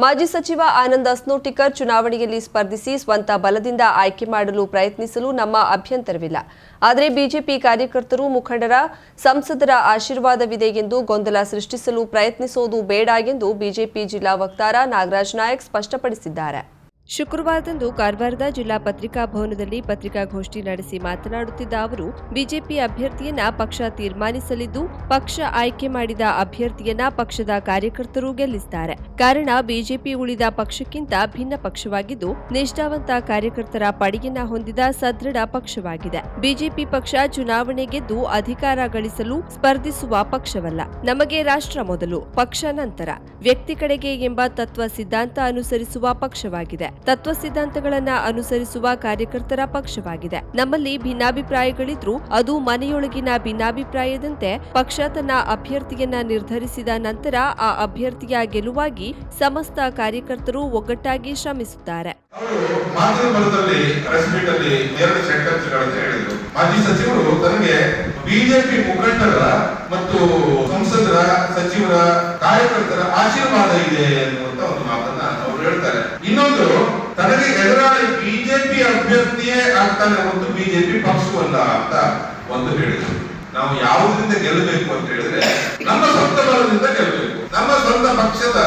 ಮಾಜಿ ಸಚಿವ ಆನಂದ್ ಅಸ್ನೋಟಿಕರ್ ಚುನಾವಣೆಯಲ್ಲಿ ಸ್ಪರ್ಧಿಸಿ ಸ್ವಂತ ಬಲದಿಂದ ಆಯ್ಕೆ ಮಾಡಲು ಪ್ರಯತ್ನಿಸಲು ನಮ್ಮ ಅಭ್ಯಂತರವಿಲ್ಲ. ಆದರೆ ಬಿಜೆಪಿ ಕಾರ್ಯಕರ್ತರು ಮುಖಂಡರ ಸಂಸದರ ಆಶೀರ್ವಾದವಿದೆ ಎಂದು ಗೊಂದಲ ಸೃಷ್ಟಿಸಲು ಪ್ರಯತ್ನಿಸೋದು ಬೇಡ ಎಂದು ಬಿಜೆಪಿ ಜಿಲ್ಲಾ ವಕ್ತಾರ ನಾಗರಾಜ್ ನಾಯಕ್ ಸ್ಪಷ್ಟಪಡಿಸಿದ್ದಾರೆ. ಶುಕ್ರವಾರದಂದು ಕಾರವಾರದ ಜಿಲ್ಲಾ ಪತ್ರಿಕಾ ಭವನದಲ್ಲಿ ಪತ್ರಿಕಾಗೋಷ್ಠಿ ನಡೆಸಿ ಮಾತನಾಡುತ್ತಿದ್ದ ಅವರು, ಬಿಜೆಪಿ ಅಭ್ಯರ್ಥಿಯನ್ನ ಪಕ್ಷ ತೀರ್ಮಾನಿಸಲಿದ್ದು, ಪಕ್ಷ ಆಯ್ಕೆ ಮಾಡಿದ ಅಭ್ಯರ್ಥಿಯನ್ನ ಪಕ್ಷದ ಕಾರ್ಯಕರ್ತರು ಗೆಲ್ಲಿಸುತ್ತಾರೆ ಕಾರಣ, ಬಿಜೆಪಿ ಉಳಿದ ಪಕ್ಷಕ್ಕಿಂತ ಭಿನ್ನ ಪಕ್ಷವಾಗಿದ್ದು, ನಿಷ್ಠಾವಂತ ಕಾರ್ಯಕರ್ತರ ಪಡೆಯನ್ನ ಹೊಂದಿದ ಸದೃಢ ಪಕ್ಷವಾಗಿದೆ. ಬಿಜೆಪಿ ಪಕ್ಷ ಚುನಾವಣೆ ಗೆದ್ದು ಅಧಿಕಾರ ಗಳಿಸಲು ಸ್ಪರ್ಧಿಸುವ ಪಕ್ಷವಲ್ಲ. ನಮಗೆ ರಾಷ್ಟ್ರ ಮೊದಲು, ಪಕ್ಷ ನಂತರ. ವ್ಯಕ್ತಿ ಕಡೆಗೆ ಎಂಬ ತತ್ವ ಸಿದ್ಧಾಂತ ಅನುಸರಿಸುವ ಪಕ್ಷವಾಗಿದೆ. ತತ್ವ ಸಿದ್ಧಾಂತಗಳನ್ನ ಅನುಸರಿಸುವ ಕಾರ್ಯಕರ್ತರ ಪಕ್ಷವಾಗಿದೆ. ನಮ್ಮಲ್ಲಿ ಭಿನ್ನಾಭಿಪ್ರಾಯಗಳಿದ್ರೂ ಅದು ಮನೆಯೊಳಗಿನ ಭಿನ್ನಾಭಿಪ್ರಾಯದಂತೆ ಪಕ್ಷ ತನ್ನ ಅಭ್ಯರ್ಥಿಯನ್ನ ನಿರ್ಧರಿಸಿದ ನಂತರ ಆ ಅಭ್ಯರ್ಥಿಯ ಗೆಲುವಾಗಿ ಸಮಸ್ತ ಕಾರ್ಯಕರ್ತರು ಒಗ್ಗಟ್ಟಾಗಿ ಶ್ರಮಿಸುತ್ತಾರೆ. ಮಾಜಿ ಸಚಿವರು ತನಗೆ ಬಿಜೆಪಿ ಮುಖಂಡರ ಮತ್ತು ಸಂಸದರ, ಸಚಿವರ, ಕಾರ್ಯಕರ್ತರ ಆಶೀರ್ವಾದ ಇದೆ ಅನ್ನುವಂತ ಹೇಳ್ತಾರೆ. ಇನ್ನೊಂದು, ತನಗೆ ಎದುರಾಳಿ ಬಿಜೆಪಿ ಅಭ್ಯರ್ಥಿಯೇ ಆಗ್ತಾನೆ ಒಂದು ಬಿಜೆಪಿ ಪಕ್ಷವಲ್ಲ ಅಂತ ಒಂದು ಹೇಳಿದ್ರು. ನಾವು ಯಾವುದರಿಂದ ಗೆಲ್ಲಬೇಕು ಅಂತ ಹೇಳಿದ್ರೆ, ನಮ್ಮ ಸ್ವಂತ ಬಲದಿಂದ ಗೆಲ್ಲಬೇಕು. ನಮ್ಮ ಸ್ವಂತ ಪಕ್ಷದ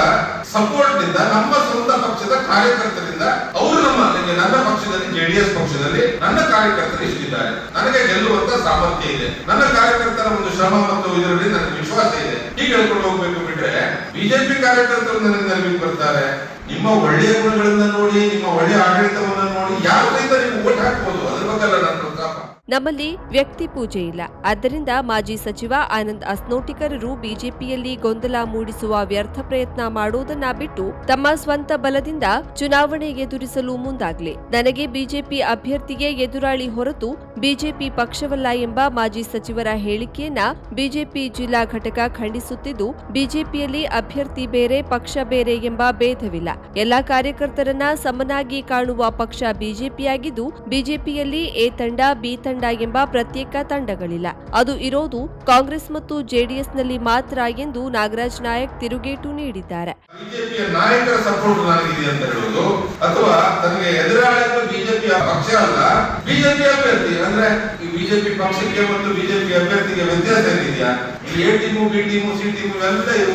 ಸಪೋರ್ಟ್ನಿಂದ ನಮ್ಮ ಸ್ವಂತ ಪಕ್ಷದ ಕಾರ್ಯಕರ್ತರಿಂದ ಅವರು ನಮ್ಮ ನಿಮಗೆ ನನ್ನ ಪಕ್ಷದಲ್ಲಿ ಜೆಡಿಎಸ್ ಪಕ್ಷದಲ್ಲಿ ನನ್ನ ಕಾರ್ಯಕರ್ತರು ಇಷ್ಟಿದ್ದಾರೆ. ನನಗೆ ಗೆಲ್ಲುವಂತ ಸಾಮರ್ಥ್ಯ ಇದೆ. ನನ್ನ ಕಾರ್ಯಕರ್ತರ ಒಂದು ಶ್ರಮ ಮತ್ತು ಇದರಲ್ಲಿ ನನಗೆ ವಿಶ್ವಾಸ ಇದೆ. ಹೀಗೆ ಹೇಳ್ಕೊಂಡು ಹೋಗ್ಬೇಕು ಬಿಟ್ರೆ ಬಿಜೆಪಿ ಕಾರ್ಯಕರ್ತರು ನನಗೆ ನೆರವಿಗೆ ಬರ್ತಾರೆ. ನಿಮ್ಮ ಒಳ್ಳೆಯ ಗುಣಗಳನ್ನ ನೋಡಿ, ನಿಮ್ಮ ಒಳ್ಳೆಯ ಆಡಳಿತವನ್ನ ನೋಡಿ ಯಾವ ರೀತಿ ನೀವು ಓಟ್ ಹಾಕ್ಬೋದು? ಅದ್ರ ಬಗ್ಗೆ ನನ್ನ ನಮ್ಮಲ್ಲಿ ವ್ಯಕ್ತಿ ಪೂಜೆ ಇಲ್ಲ. ಆದ್ದರಿಂದ ಮಾಜಿ ಸಚಿವ ಆನಂದ್ ಅಸ್ನೋಟಿಕರರು ಬಿಜೆಪಿಯಲ್ಲಿ ಗೊಂದಲ ಮೂಡಿಸುವ ವ್ಯರ್ಥ ಪ್ರಯತ್ನ ಮಾಡುವುದನ್ನ ಬಿಟ್ಟು ತಮ್ಮ ಸ್ವಂತ ಬಲದಿಂದ ಚುನಾವಣೆ ಎದುರಿಸಲು ಮುಂದಾಗ್ಲಿ. ನನಗೆ ಬಿಜೆಪಿ ಅಭ್ಯರ್ಥಿಗೆ ಎದುರಾಳಿ ಹೊರತು ಬಿಜೆಪಿ ಪಕ್ಷವಲ್ಲ ಎಂಬ ಮಾಜಿ ಸಚಿವರ ಹೇಳಿಕೆಯನ್ನ ಬಿಜೆಪಿ ಜಿಲ್ಲಾ ಘಟಕ ಖಂಡಿಸುತ್ತಿದ್ದು, ಬಿಜೆಪಿಯಲ್ಲಿ ಅಭ್ಯರ್ಥಿ ಬೇರೆ, ಪಕ್ಷ ಬೇರೆ ಎಂಬ ಭೇದವಿಲ್ಲ. ಎಲ್ಲಾ ಕಾರ್ಯಕರ್ತರನ್ನ ಸಮನಾಗಿ ಕಾಣುವ ಪಕ್ಷ ಬಿಜೆಪಿಯಾಗಿದ್ದು, ಬಿಜೆಪಿಯಲ್ಲಿ ಎ ತಂಡ, ಬಿ ತಂಡ ಎಂಬ ಪ್ರತ್ಯೇಕ ತಂಡಗಳಿಲ್ಲ. ಅದು ಇರೋದು ಕಾಂಗ್ರೆಸ್ ಮತ್ತು ಜೆಡಿಎಸ್ನಲ್ಲಿ ಮಾತ್ರ ಎಂದು ನಾಗರಾಜ್ ನಾಯಕ್ ತಿರುಗೇಟು ನೀಡಿದ್ದಾರೆ.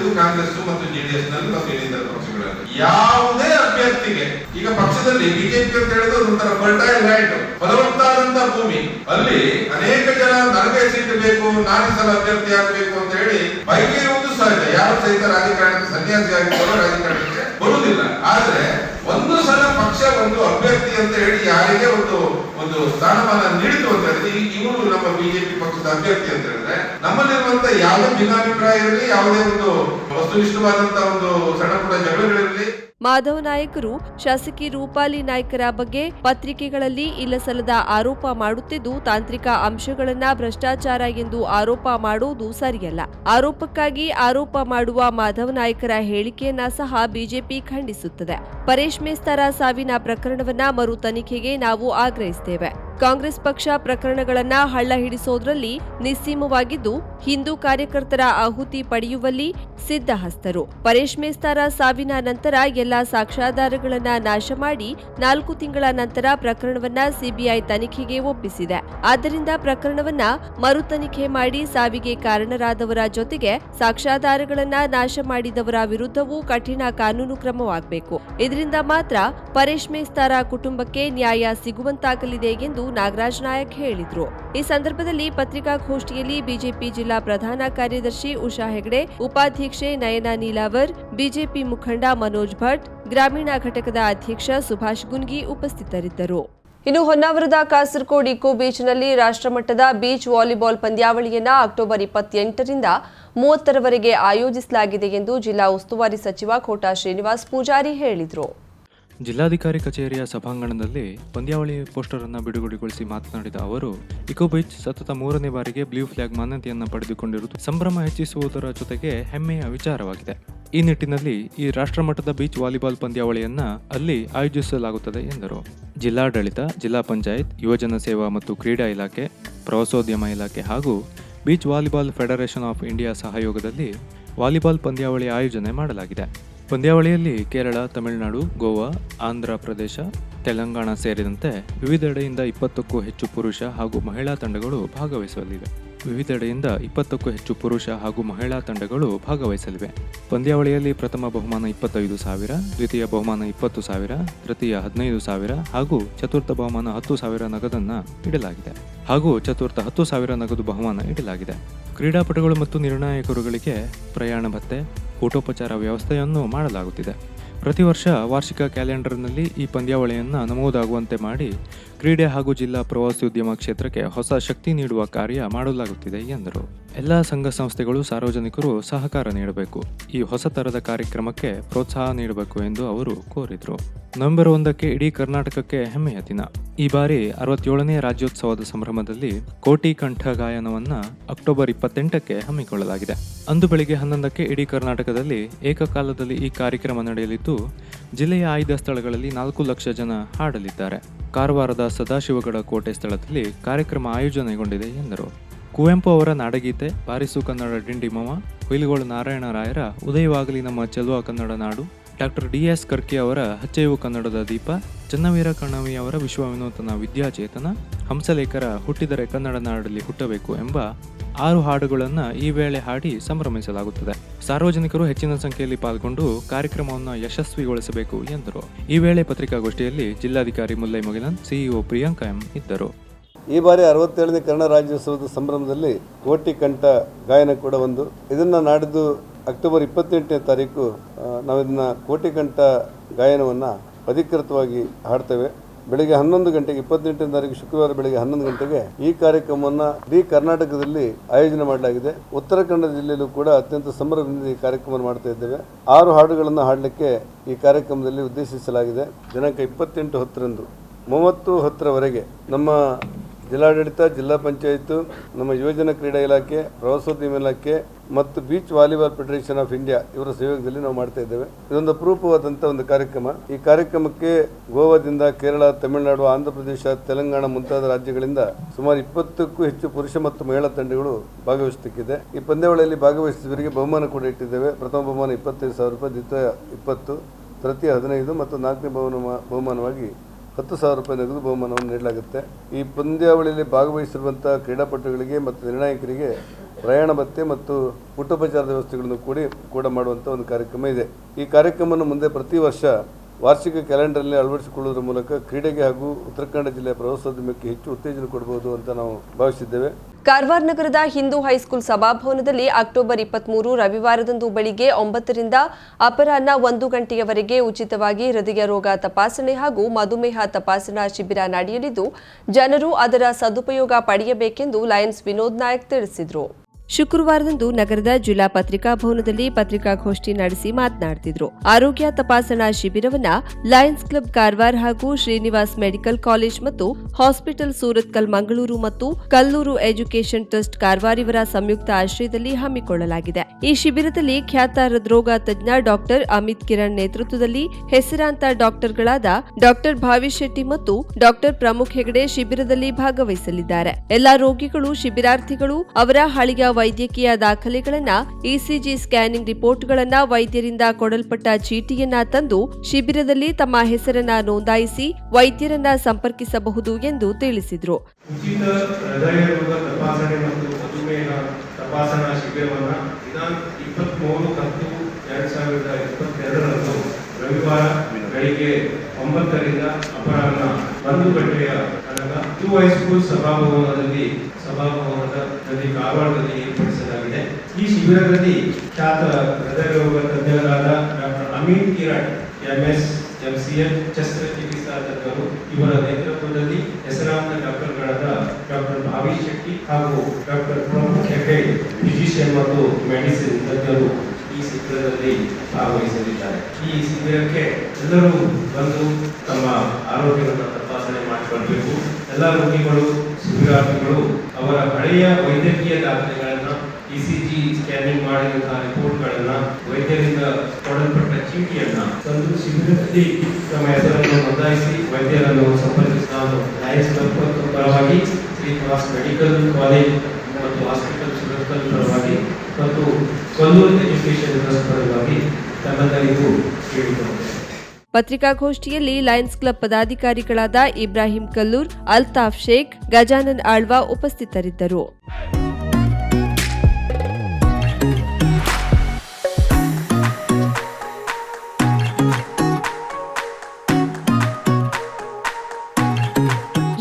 ಮತ್ತು ಕಾಂಗ್ರೆಸ್ ಮತ್ತು ಜೆಡಿಎಸ್ನಲ್ಲಿ ಪಕ್ಷಗಳಲ್ಲಿ ಯಾವುದೇ ಅಭ್ಯರ್ಥಿಗೆ, ಈಗ ಪಕ್ಷದಲ್ಲಿ ಬಿಜೆಪಿ ಅಂತ ಹೇಳಿದ್ರೆ ಒಂಥರ ಫರ್ಟೈಲ್ ಲ್ಯಾಂಡ್ ಫಲವತ್ತಾದಂತ ಭೂಮಿ. ಅಲ್ಲಿ ಅನೇಕ ಜನ ನನಗೆ ಸೀಟ್ ಬೇಕು, ನಾನೇ ಸಲ ಅಭ್ಯರ್ಥಿ ಆಗಬೇಕು ಅಂತ ಹೇಳಿ ಬೈಕ್ ಇರುವುದು ಸಹಜ. ಯಾರು ಸಹಿತ ರಾಜಕಾರಣಕ್ಕೆ ಸನ್ಯಾಸಿ ಆಗಿದ್ದವರು ರಾಜಕಾರಣಕ್ಕೆ ಬರುವುದಿಲ್ಲ. ಆದ್ರೆ ಒಂದು ಸಲ ಪಕ್ಷ ಒಂದು ಅಭ್ಯರ್ಥಿ ಅಂತ ಹೇಳಿ ಯಾರಿಗೆ ಒಂದು ಒಂದು ಸ್ಥಾನಮಾನ ನೀಡಿತು ಅಂತ ಹೇಳಿದ್ರೆ ಇವರು ನಮ್ಮ ಬಿಜೆಪಿ ಪಕ್ಷದ ಅಭ್ಯರ್ಥಿ ಅಂತ ಹೇಳಿದ್ರೆ, ನಮ್ಮಲ್ಲಿರುವಂತ ಯಾವುದೇ ಭಿನ್ನಾಭಿಪ್ರಾಯ ಇರಲಿ, ಯಾವುದೇ ಒಂದು ವಸ್ತುನಿಷ್ಠವಾದಂತಹ ಒಂದು ಸಣ್ಣ ಪುಟ್ಟ ಜಗಳಗಳಿರಲಿ ಮಾಧವ್ ನಾಯಕರು ಶಾಸಕಿ ರೂಪಾಲಿ ನಾಯ್ಕರ ಬಗ್ಗೆ ಪತ್ರಿಕೆಗಳಲ್ಲಿ ಇಲ್ಲಸಲ್ಲದ ಆರೋಪ ಮಾಡುತ್ತಿದ್ದು, ತಾಂತ್ರಿಕ ಅಂಶಗಳನ್ನ ಭ್ರಷ್ಟಾಚಾರ ಎಂದು ಆರೋಪ ಮಾಡುವುದು ಸರಿಯಲ್ಲ. ಆರೋಪಕ್ಕಾಗಿ ಆರೋಪ ಮಾಡುವ ಮಾಧವ್ ನಾಯ್ಕರ ಹೇಳಿಕೆಯನ್ನ ಸಹ ಬಿಜೆಪಿ ಖಂಡಿಸುತ್ತದೆ. ಪರೇಶ್ ಮೇಸ್ತರ ಸಾವಿನ ಪ್ರಕರಣವನ್ನ ಮರು ತನಿಖೆಗೆ ನಾವು ಆಗ್ರಹಿಸುತ್ತೇವೆ ಕಾಂಗ್ರೆಸ್ ಪಕ್ಷ ಪ್ರಕರಣಗಳನ್ನ ಹಳ್ಳ ಹಿಡಿಸೋದ್ರಲ್ಲಿ ನಿಸ್ಸೀಮವಾಗಿದ್ದು, ಹಿಂದೂ ಕಾರ್ಯಕರ್ತರ ಆಹುತಿ ಪಡೆಯುವಲ್ಲಿ ಸಿದ್ಧಹಸ್ತರು. ಪರೇಶ್ ಮೇಸ್ತಾರ ಸಾವಿನ ನಂತರ ಎಲ್ಲಾ ಸಾಕ್ಷ್ಯಾಧಾರಗಳನ್ನ ನಾಶ ಮಾಡಿ ನಾಲ್ಕು ತಿಂಗಳ ನಂತರ ಪ್ರಕರಣವನ್ನ ಸಿಬಿಐ ತನಿಖೆಗೆ ಒಪ್ಪಿಸಿದೆ. ಆದ್ದರಿಂದ ಪ್ರಕರಣವನ್ನ ಮರು ತನಿಖೆ ಮಾಡಿ ಸಾವಿಗೆ ಕಾರಣರಾದವರ ಜೊತೆಗೆ ಸಾಕ್ಷ್ಯಾಧಾರಗಳನ್ನ ನಾಶ ಮಾಡಿದವರ ವಿರುದ್ಧವೂ ಕಠಿಣ ಕಾನೂನು ಕ್ರಮವಾಗಬೇಕು. ಇದರಿಂದ ಮಾತ್ರ ಪರೇಶ್ ಮೇಸ್ತಾರ ಕುಟುಂಬಕ್ಕೆ ನ್ಯಾಯ ಸಿಗುವಂತಾಗಲಿದೆ ಎಂದು ನಾಗರಾಜ್ ನಾಯಕ್ ಹೇಳಿದ್ರು. ಈ ಸಂದರ್ಭದಲ್ಲಿ ಪತ್ರಿಕಾಗೋಷ್ಠಿಯಲ್ಲಿ ಬಿಜೆಪಿ ಜಿಲ್ಲಾ ಪ್ರಧಾನ ಕಾರ್ಯದರ್ಶಿ ಉಷಾ ಹೆಗಡೆ, ಉಪಾಧ್ಯಕ್ಷೆ ನಯನ ನೀಲಾವರ್ ಬಿಜೆಪಿ ಮುಖಂಡ ಮನೋಜ್ ಭಟ್, ಗ್ರಾಮೀಣ ಘಟಕದ ಅಧ್ಯಕ್ಷ ಸುಭಾಷ್ ಗುನ್ಗಿ ಉಪಸ್ಥಿತರಿದ್ದರು. ಇನ್ನು ಹೊನ್ನಾವರದ ಕಾಸರಗೋಡ್ ಇಕೋ ಬೀಚ್ನಲ್ಲಿ ರಾಷ್ಟ್ರಮಟ್ಟದ ಬೀಚ್ ವಾಲಿಬಾಲ್ ಪಂದ್ಯಾವಳಿಯನ್ನು ಅಕ್ಟೋಬರ್ ಇಪ್ಪತ್ತೆಂಟರಿಂದ ಮೂವತ್ತರವರೆಗೆ ಆಯೋಜಿಸಲಾಗಿದೆ ಎಂದು ಜಿಲ್ಲಾ ಉಸ್ತುವಾರಿ ಸಚಿವ ಕೋಟಾ ಶ್ರೀನಿವಾಸ್ ಪೂಜಾರಿ ಹೇಳಿದರು. ಜಿಲ್ಲಾಧಿಕಾರಿ ಕಚೇರಿಯ ಸಭಾಂಗಣದಲ್ಲಿ ಪಂದ್ಯಾವಳಿ ಪೋಸ್ಟರ್ ಅನ್ನು ಬಿಡುಗಡೆಗೊಳಿಸಿ ಮಾತನಾಡಿದ ಅವರು ಇಕೋ ಬೀಚ್ ಸತತ ಮೂರನೇ ಬಾರಿಗೆ ಬ್ಲೂ ಫ್ಲಾಗ್ ಮಾನ್ಯತೆಯನ್ನು ಪಡೆದುಕೊಂಡಿರುವುದು ಸಂಭ್ರಮ ಹೆಚ್ಚಿಸುವುದರ ಜೊತೆಗೆ ಹೆಮ್ಮೆಯ ವಿಚಾರವಾಗಿದೆ. ಈ ನಿಟ್ಟಿನಲ್ಲಿ ಈ ರಾಷ್ಟ್ರಮಟ್ಟದ ಬೀಚ್ ವಾಲಿಬಾಲ್ ಪಂದ್ಯಾವಳಿಯನ್ನ ಅಲ್ಲಿ ಆಯೋಜಿಸಲಾಗುತ್ತದೆ ಎಂದರು. ಜಿಲ್ಲಾಡಳಿತ, ಜಿಲ್ಲಾ ಪಂಚಾಯತ್, ಯುವಜನ ಸೇವಾ ಮತ್ತು ಕ್ರೀಡಾ ಇಲಾಖೆ, ಪ್ರವಾಸೋದ್ಯಮ ಇಲಾಖೆ ಹಾಗೂ beach volleyball federation of India ಸಹಯೋಗದಲ್ಲಿ ವಾಲಿಬಾಲ್ ಪಂದ್ಯಾವಳಿ ಆಯೋಜನೆ ಮಾಡಲಾಗಿದೆ. ಪಂದ್ಯಾವಳಿಯಲ್ಲಿ ಕೇರಳ, ತಮಿಳುನಾಡು, ಗೋವಾ, ಆಂಧ್ರ ಪ್ರದೇಶ, ತೆಲಂಗಾಣ ಸೇರಿದಂತೆ ವಿವಿಧೆಡೆಯಿಂದ ಇಪ್ಪತ್ತಕ್ಕೂ ಹೆಚ್ಚು ಪುರುಷ ಹಾಗೂ ಮಹಿಳಾ ತಂಡಗಳು ಭಾಗವಹಿಸಲಿವೆ. ವಿವಿಧೆಡೆಯಿಂದ ಇಪ್ಪತ್ತಕ್ಕೂ ಹೆಚ್ಚು ಪುರುಷ ಹಾಗೂ ಮಹಿಳಾ ತಂಡಗಳು ಭಾಗವಹಿಸಲಿವೆ. ಪಂದ್ಯಾವಳಿಯಲ್ಲಿ ಪ್ರಥಮ ಬಹುಮಾನ ಇಪ್ಪತ್ತೈದು ಸಾವಿರ, ದ್ವಿತೀಯ ಬಹುಮಾನ ಇಪ್ಪತ್ತು ಸಾವಿರ, ತೃತೀಯ ಹದಿನೈದು ಸಾವಿರ ಹಾಗೂ ಚತುರ್ಥ ಬಹುಮಾನ ಹತ್ತು ಸಾವಿರ ನಗದನ್ನು ಇಡಲಾಗಿದೆ ಹಾಗೂ ಚತುರ್ಥ ಹತ್ತು ಸಾವಿರ ನಗದು ಬಹುಮಾನ ಇಡಲಾಗಿದೆ ಕ್ರೀಡಾಪಟುಗಳು ಮತ್ತು ನಿರ್ಣಾಯಕರುಗಳಿಗೆ ಪ್ರಯಾಣ ಭತ್ತೆ ಊಟೋಪಚಾರ ವ್ಯವಸ್ಥೆಯನ್ನು ಮಾಡಲಾಗುತ್ತಿದೆ. ಪ್ರತಿ ವರ್ಷ ವಾರ್ಷಿಕ ಕ್ಯಾಲೆಂಡರ್ನಲ್ಲಿ ಈ ಪಂದ್ಯಾವಳಿಯನ್ನು ನಮೂದಾಗುವಂತೆ ಮಾಡಿ ಕ್ರೀಡೆ ಹಾಗೂ ಜಿಲ್ಲಾ ಪ್ರವಾಸೋದ್ಯಮ ಕ್ಷೇತ್ರಕ್ಕೆ ಹೊಸ ಶಕ್ತಿ ನೀಡುವ ಕಾರ್ಯ ಮಾಡಲಾಗುತ್ತಿದೆ ಎಂದರು. ಎಲ್ಲ ಸಂಘ ಸಂಸ್ಥೆಗಳು ಸಾರ್ವಜನಿಕರು ಸಹಕಾರ ನೀಡಬೇಕು. ಈ ಹೊಸ ತರದ ಕಾರ್ಯಕ್ರಮಕ್ಕೆ ಪ್ರೋತ್ಸಾಹ ನೀಡಬೇಕು ಎಂದು ಅವರು ಕೋರಿದರು. ನವೆಂಬರ್ ಒಂದಕ್ಕೆ ಇಡೀ ಕರ್ನಾಟಕಕ್ಕೆ ಹೆಮ್ಮೆಯ ದಿನ. ಈ ಬಾರಿ ಅರವತ್ತೇಳನೇ ರಾಜ್ಯೋತ್ಸವದ ಸಂಭ್ರಮದಲ್ಲಿ ಕೋಟಿ ಕಂಠ ಗಾಯನವನ್ನ ಅಕ್ಟೋಬರ್ ಇಪ್ಪತ್ತೆಂಟಕ್ಕೆ ಹಮ್ಮಿಕೊಳ್ಳಲಾಗಿದೆ. ಅಂದು ಬೆಳಿಗ್ಗೆ ಹನ್ನೊಂದಕ್ಕೆ ಇಡೀ ಕರ್ನಾಟಕದಲ್ಲಿ ಏಕಕಾಲದಲ್ಲಿ ಈ ಕಾರ್ಯಕ್ರಮ ನಡೆಯಲಿದ್ದು, ಜಿಲ್ಲೆಯ ಆಯ್ದ ಸ್ಥಳಗಳಲ್ಲಿ ನಾಲ್ಕು ಲಕ್ಷ ಜನ ಹಾಡಲಿದ್ದಾರೆ. ಕಾರವಾರದ ಸದಾಶಿವಗಡ ಕೋಟೆ ಸ್ಥಳದಲ್ಲಿ ಕಾರ್ಯಕ್ರಮ ಆಯೋಜನೆಗೊಂಡಿದೆ ಎಂದರು. ಕುವೆಂಪು ಅವರ ನಾಡಗೀತೆ, ಬಾರಿಸು ಕನ್ನಡ ಡಿಂಡಿಮವ ಹುಯಿಲುಗೋಳು ನಾರಾಯಣರಾಯರ ಉದಯವಾಗಲಿ ನಮ್ಮ ಚೆಲುವ ಕನ್ನಡ ನಾಡು ಡಾಕ್ಟರ್ ಡಿ ಎಸ್ ಕರ್ಕಿ ಅವರ ಹಚ್ಚೆಯು ಕನ್ನಡದ ದೀಪ, ಚನ್ನವೀರ ಕಣವಿ ಅವರ ವಿಶ್ವ ವಿನೂತನ ವಿದ್ಯಾಚೇತನ, ಹಂಸಲೇಖರ ಹುಟ್ಟಿದರೆ ಕನ್ನಡ ನಾಡಲ್ಲಿ ಹುಟ್ಟಬೇಕು ಎಂಬ ಆರು ಹಾಡುಗಳನ್ನು ಈ ವೇಳೆ ಹಾಡಿ ಸಂಭ್ರಮಿಸಲಾಗುತ್ತದೆ. ಸಾರ್ವಜನಿಕರು ಹೆಚ್ಚಿನ ಸಂಖ್ಯೆಯಲ್ಲಿ ಪಾಲ್ಗೊಂಡು ಕಾರ್ಯಕ್ರಮವನ್ನು ಯಶಸ್ವಿಗೊಳಿಸಬೇಕು ಎಂದರು. ಈ ವೇಳೆ ಪತ್ರಿಕಾಗೋಷ್ಠಿಯಲ್ಲಿ ಜಿಲ್ಲಾಧಿಕಾರಿ ಮುಲ್ಲೈ ಮುಗಿಲನ್ ಸಿಇಒ ಪ್ರಿಯಾಂಕಾ ಎಂ ಇದ್ದರು. ಈ ಬಾರಿ ಅರವತ್ತೇಳನೇ ಕನ್ನಡ ರಾಜ್ಯೋತ್ಸವದ ಸಂಭ್ರಮದಲ್ಲಿ ಕೋಟಿ ಕಂಠ ಗಾಯನ ಕೂಡ ಒಂದು. ಇದನ್ನು ನಾಡಿದ್ದು ಅಕ್ಟೋಬರ್ ಇಪ್ಪತ್ತೆಂಟನೇ ತಾರೀಕು ನಾವಿದನ್ನು ಕೋಟಿಕಂಠ ಗಾಯನವನ್ನು ಅಧಿಕೃತವಾಗಿ ಹಾಡ್ತೇವೆ. ಬೆಳಿಗ್ಗೆ ಹನ್ನೊಂದು ಗಂಟೆಗೆ, ಇಪ್ಪತ್ತೆಂಟನೇ ತಾರೀಕು ಶುಕ್ರವಾರ ಬೆಳಿಗ್ಗೆ ಹನ್ನೊಂದು ಗಂಟೆಗೆ ಈ ಕಾರ್ಯಕ್ರಮವನ್ನು ಇಡೀ ಕರ್ನಾಟಕದಲ್ಲಿ ಆಯೋಜನೆ ಮಾಡಲಾಗಿದೆ. ಉತ್ತರ ಕನ್ನಡ ಜಿಲ್ಲೆಯಲ್ಲೂ ಕೂಡ ಅತ್ಯಂತ ಸಂಭ್ರಮದಿಂದ ಈ ಕಾರ್ಯಕ್ರಮ ಮಾಡ್ತಾ ಇದ್ದೇವೆ. ಆರು ಹಾಡುಗಳನ್ನು ಹಾಡಲಿಕ್ಕೆ ಈ ಕಾರ್ಯಕ್ರಮದಲ್ಲಿ ಉದ್ದೇಶಿಸಲಾಗಿದೆ. ದಿನಾಂಕ ಇಪ್ಪತ್ತೆಂಟು ಹತ್ತರಂದು, ಮೂವತ್ತು ಹತ್ತರವರೆಗೆ ನಮ್ಮ ಜಿಲ್ಲಾಡಳಿತ, ಜಿಲ್ಲಾ ಪಂಚಾಯತ್ ನಮ್ಮ ಯುವಜನ ಕ್ರೀಡಾ ಇಲಾಖೆ, ಪ್ರವಾಸೋದ್ಯಮ ಇಲಾಖೆ ಮತ್ತು beach volleyball federation of India ಇವರ ಸಹಯೋಗದಲ್ಲಿ ನಾವು ಮಾಡ್ತಾ ಇದ್ದೇವೆ. ಇದೊಂದು ಅಪರೂಪವಾದಂಥ ಒಂದು ಕಾರ್ಯಕ್ರಮ. ಈ ಕಾರ್ಯಕ್ರಮಕ್ಕೆ ಗೋವಾದಿಂದ ಕೇರಳ, ತಮಿಳುನಾಡು ಆಂಧ್ರ ಪ್ರದೇಶ ತೆಲಂಗಾಣ ಮುಂತಾದ ರಾಜ್ಯಗಳಿಂದ ಸುಮಾರು ಇಪ್ಪತ್ತಕ್ಕೂ ಹೆಚ್ಚು ಪುರುಷ ಮತ್ತು ಮಹಿಳಾ ತಂಡಗಳು ಭಾಗವಹಿಸಲಿಕ್ಕಿದೆ. ಈ ಪಂದ್ಯಾವಳಿಯಲ್ಲಿ ಭಾಗವಹಿಸಿದವರಿಗೆ ಬಹುಮಾನ ಕೂಡ ಇಟ್ಟಿದ್ದೇವೆ. ಪ್ರಥಮ ಬಹುಮಾನ ಇಪ್ಪತ್ತೈದು ಸಾವಿರ ರೂಪಾಯಿ, ದ್ವಿತೀಯ ಇಪ್ಪತ್ತು, ತೃತೀಯ ಹದಿನೈದು ಮತ್ತು ನಾಲ್ಕನೇ ಬಹುಮಾನ ಬಹುಮಾನವಾಗಿ ಹತ್ತು ಸಾವಿರ ರೂಪಾಯಿ ನಗದು ಬಹುಮಾನವನ್ನು ನೀಡಲಾಗುತ್ತೆ. ಈ ಪಂದ್ಯಾವಳಿಯಲ್ಲಿ ಭಾಗವಹಿಸಿರುವಂಥ ಕ್ರೀಡಾಪಟುಗಳಿಗೆ ಮತ್ತು ನಿರ್ಣಾಯಕರಿಗೆ ಪ್ರಯಾಣ ಭತ್ಯೆ ಮತ್ತು ಊಟೋಪಚಾರದ ವ್ಯವಸ್ಥೆಗಳನ್ನು ಕೂಡಿ ಕೂಡ ಮಾಡುವಂಥ ಒಂದು ಕಾರ್ಯಕ್ರಮ ಇದೆ. ಈ ಕಾರ್ಯಕ್ರಮವನ್ನು ಮುಂದೆ ಪ್ರತಿ ವರ್ಷ ವಾರ್ಷಿಕ ಕ್ಯಾಲೆಂಡರ್ನಲ್ಲಿ ಅಳವಡಿಸಿಕೊಳ್ಳುವುದರ ಮೂಲಕ ಕ್ರೀಡೆಗೆ ಹಾಗೂ ಉತ್ತರ ಕನ್ನಡ ಜಿಲ್ಲೆಯ ಪ್ರವಾಸೋದ್ಯಮಕ್ಕೆ ಹೆಚ್ಚು ಉತ್ತೇಜನ ಕೊಡಬಹುದು ಅಂತ ನಾವು ಭಾವಿಸಿದ್ದೇವೆ. ಕಾರವಾರ ನಗರದ ಹಿಂದೂ ಹೈಸ್ಕೂಲ್ ಸಭಾಭವನದಲ್ಲಿ ಅಕ್ಟೋಬರ್ ಇಪ್ಪತ್ಮೂರು ರವಿವಾರದಂದು ಬೆಳಿಗ್ಗೆ ಒಂಬತ್ತರಿಂದ ಅಪರಾಹ್ನ ಒಂದು ಗಂಟೆಯವರೆಗೆ ಉಚಿತವಾಗಿ ಹೃದಯ ರೋಗ ತಪಾಸಣೆ ಹಾಗೂ ಮಧುಮೇಹ ತಪಾಸಣಾ ಶಿಬಿರ ನಡೆಯಲಿದ್ದು, ಜನರು ಅದರ ಸದುಪಯೋಗ ಪಡೆಯಬೇಕೆಂದು ಲಯನ್ಸ್ ವಿನೋದ್ ನಾಯಕ್ ತಿಳಿಸಿದರು. ಶುಕ್ರವಾರದಂದು ನಗರದ ಜಿಲ್ಲಾ ಪತ್ರಿಕಾ ಭವನದಲ್ಲಿ ಪತ್ರಿಕಾಗೋಷ್ಠಿ ನಡೆಸಿ ಮಾತನಾಡುತ್ತಿದ್ದರು ಆರೋಗ್ಯ ತಪಾಸಣಾ ಶಿಬಿರವನ್ನ ಲಯನ್ಸ್ ಕ್ಲಬ್ ಕಾರವಾರ ಹಾಗೂ ಶ್ರೀನಿವಾಸ್ ಮೆಡಿಕಲ್ ಕಾಲೇಜ್ ಮತ್ತು ಹಾಸ್ಪಿಟಲ್ ಸೂರತ್ಕಲ್ ಮಂಗಳೂರು ಮತ್ತು ಕಲ್ಲೂರು ಎಜುಕೇಷನ್ ಟ್ರಸ್ಟ್ ಕಾರವಾರ ಇವರ ಸಂಯುಕ್ತ ಆಶ್ರಯದಲ್ಲಿ ಹಮ್ಮಿಕೊಳ್ಳಲಾಗಿದೆ. ಈ ಶಿಬಿರದಲ್ಲಿ ಖ್ಯಾತ ಹೃದ್ರೋಗ ತಜ್ಞ ಡಾಕ್ಟರ್ ಅಮಿತ್ ಕಿರಣ್ ನೇತೃತ್ವದಲ್ಲಿ ಹೆಸರಾಂತ ಡಾಕ್ಟರ್ಗಳಾದ ಡಾಕ್ಟರ್ ಭಾವಿ ಶೆಟ್ಟಿ ಮತ್ತು ಡಾಕ್ಟರ್ ಪ್ರಮುಖ್ ಹೆಗಡೆ ಶಿಬಿರದಲ್ಲಿ ಭಾಗವಹಿಸಲಿದ್ದಾರೆ. ಎಲ್ಲಾ ರೋಗಿಗಳು, ಶಿಬಿರಾರ್ಥಿಗಳು ಅವರ ಹಳೆಯ ವೈದ್ಯಕೀಯ ದಾಖಲೆಗಳನ್ನ ಇಸಿಜಿ ಸ್ಕ್ಯಾನಿಂಗ್ ರಿಪೋರ್ಟ್ಗಳನ್ನ ವೈದ್ಯರಿಂದ ಕೊಡಲ್ಪಟ್ಟ ಚೀಟಿಯನ್ನ ತಂದು ಶಿಬಿರದಲ್ಲಿ ತಮ್ಮ ಹೆಸರನ್ನ ನೋಂದಾಯಿಸಿ ವೈದ್ಯರನ್ನ ಸಂಪರ್ಕಿಸಬಹುದು ಎಂದು ತಿಳಿಸಿದರು. ರವಿವಾರ ಒಂಬತ್ತರಿಂದ ಅಪರಾಹ್ನ ಒಂದು ಗಂಟೆಯ ತನಕ ಟು ಹೈಸ್ಕೂಲ್ ಸಭಾಭವನದಲ್ಲಿ ಸಭಾಭವನದ ನಲ್ಲಿ ಕಾರವಾರದಲ್ಲಿ ಏರ್ಪಡಿಸಲಾಗಿದೆ. ಈ ಶಿಬಿರದಲ್ಲಿ ಖ್ಯಾತ ಹೃದಯ ರೋಗ ತಜ್ಞರಾದ doctor Amit Kiran C MCL ಶಸ್ತ್ರಚಿಕಿತ್ಸಾ ತಜ್ಞರು ಇವರ ನೇತೃತ್ವದಲ್ಲಿ ಹೆಸರಾಂತ ಡಾಕ್ಟರ್ಗಳಾದ ಡಾಕ್ಟರ್ ಭಾವಿ ಶೆಟ್ಟಿ ಹಾಗೂ ಡಾಕ್ಟರ್ ಪ್ರಮುಖ್ ಹೆಗ್ಡೆ ಫಿಸಿಷಿಯನ್ ಮತ್ತು ಮೆಡಿಸಿನ್ ತಜ್ಞರು ಈ ಶಿಬಿರದಲ್ಲಿ ಭಾಗವಹಿಸಲಿದ್ದಾರೆ. ಈ ಶಿಬಿರಕ್ಕೆ ಎಲ್ಲರೂ ಬಂದು ತಮ್ಮ ಆರೋಗ್ಯವನ್ನು ಮಾಡಿಕೊಳ್ಬೇಕು ಎಲ್ಲ ರೋಗಿಗಳು ಶಿಬಿರಾರ್ಥಿಗಳು ಅವರ ಹಳೆಯ ವೈದ್ಯಕೀಯ ದಾಖಲೆಗಳನ್ನು ಜಿ ಸ್ಕ್ಯಾನಿಂಗ್ ಮಾಡಿದಂತಹ ರಿಪೋರ್ಟ್ಗಳನ್ನ ವೈದ್ಯರಿಂದ ಕೊಡಲ್ಪಟ್ಟ ಚೀಟಿಯನ್ನು ತಂದು ಶಿಬಿರದಲ್ಲಿ ತಮ್ಮ ಹೆಸರನ್ನು ನೋಂದಾಯಿಸಿ ವೈದ್ಯರನ್ನು ಸಂಪರ್ಕಿಸಿ ನಾನು ಲಯನ್ಸ್ ಕ್ಲಬ್ ಪರವಾಗಿ ಶ್ರೀನಿವಾಸ್ ಮೆಡಿಕಲ್ ಕಾಲೇಜ್ ಮತ್ತು ಹಾಸ್ಪಿಟಲ್ ಸುರತ್ಕಲ್ ಪರವಾಗಿ ಮತ್ತು ಕೊಲ್ಲೂರು ಎಜುಕೇಶನ್ ಪರವಾಗಿ ತನ್ನ ತಮ್ಮೆಲ್ಲರಿಗೂ ಕೇಳಿಕೊಳ್ಳುತ್ತೇನೆ ಪತ್ರಿಕಾಗೋಷ್ಠಿಯಲ್ಲಿ ಲಯನ್ಸ್ ಕ್ಲಬ್ ಪದಾಧಿಕಾರಿಗಳಾದ ಇಬ್ರಾಹಿಂ ಕಲ್ಲೂರ್, ಅಲ್ತಾಫ್ ಶೇಖ್, ಗಜಾನನ್ ಆಳ್ವಾ ಉಪಸ್ಥಿತರಿದ್ದರು.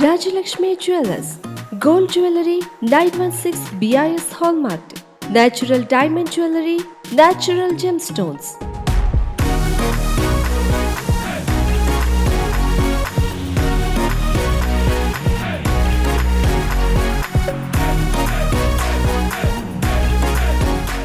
Rajalakshmi jewellers, gold jewellery nine one six BIS hallmark natural diamond jewellery, natural gemstones